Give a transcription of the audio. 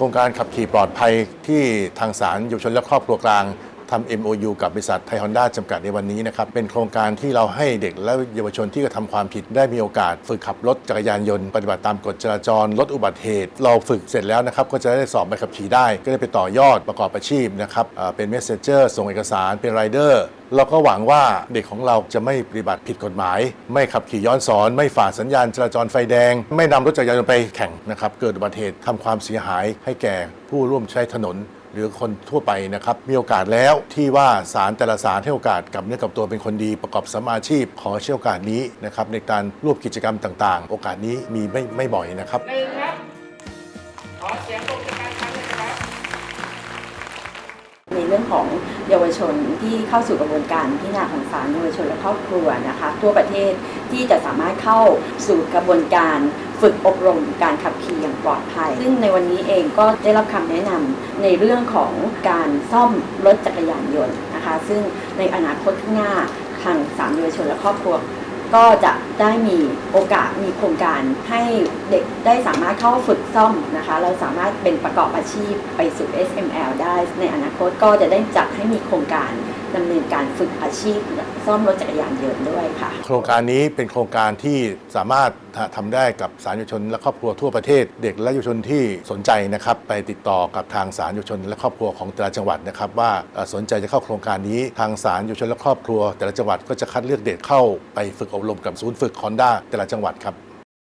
ครงการขับขี่ปลอดภัยที่ทางสารเยาวชนและครอบครัวกลาง ทำ MOU กับบริษัทไทยฮอนด้าจำกัดในวันนี้นะครับ เป็นโครงการที่เราให้เด็กและเยาวชนที่กระทำความผิดได้มีโอกาส ฝึกขับรถจักรยานยนต์ ปฏิบัติตามกฎจราจร ลดอุบัติเหตุ เราฝึกเสร็จแล้วนะครับ ก็จะได้สอบใบขับขี่ได้ ก็ได้ไปต่อยอดประกอบอาชีพนะครับเป็นเมสเซเจอร์ส่งเอกสารเป็นไรเดอร์เราก็หวังว่าเด็กของเราจะไม่ปฏิบัติผิดกฎหมาย ไม่ขับขี่ย้อนสอน ไม่ฝ่าสัญญาณจราจรไฟแดง ไม่นำรถจักรยานยนต์ไปแข่งนะครับ เกิดอุบัติเหตุทำความเสียหายให้แก่ผู้ร่วมใช้ถนน หรือคนทั่วไปนะครับ มีโอกาสแล้วที่ว่าศาลแต่ละศาลให้โอกาสกับเนื้อกับตัวเป็นคนดีประกอบสมมาอาชีพ ขอใช้โอกาสนี้นะครับในการร่วมกิจกรรมต่างๆ โอกาสนี้มีไม่ไม่บ่อยนะครับหนึ่งครับขอเสียงปรบมือการครั้งหนึงครับ ในเรื่องของเยาวชนที่เข้าสู่กระบวนการพิจารณาของศาลเยาวชนและครอบครัวนะคะทั่วประเทศที่จะสามารถเข้าสู่กระบวนการ ฝึกอบรมการขับขี่อย่างปลอดภัย ซึ่งในวันนี้เองก็ได้รับคำแนะนำในเรื่องของการซ่อมรถจักรยานยนต์นะคะ ซึ่งในอนาคตข้างหน้าทางศาลเยาวชนและครอบครัวก็จะได้มีโอกาสมีโครงการให้เด็กได้สามารถเข้าฝึกซ่อมนะคะ เราสามารถเป็นประกอบอาชีพไปสู่ SML ได้ในอนาคตก็จะได้จัดให้มีโครงการ ดำเนินการฝึกอาชีพซ่อมรถจักรยานยนต์ด้วยค่ะ โครงการนี้เป็นโครงการที่สามารถทำได้กับสารเยาวชนและครอบครัวทั่วประเทศ เด็กและเยาวชนที่สนใจนะครับ ไปติดต่อกับทางสารเยาวชนและครอบครัวของแต่ละจังหวัดนะครับ ว่าสนใจจะเข้าโครงการนี้ทางสารเยาวชนและครอบครัว แต่ละจังหวัดก็จะคัดเลือกเด็กเข้าไปฝึกอบรมกับศูนย์ฝึกคอนด้าแต่ละจังหวัดครับ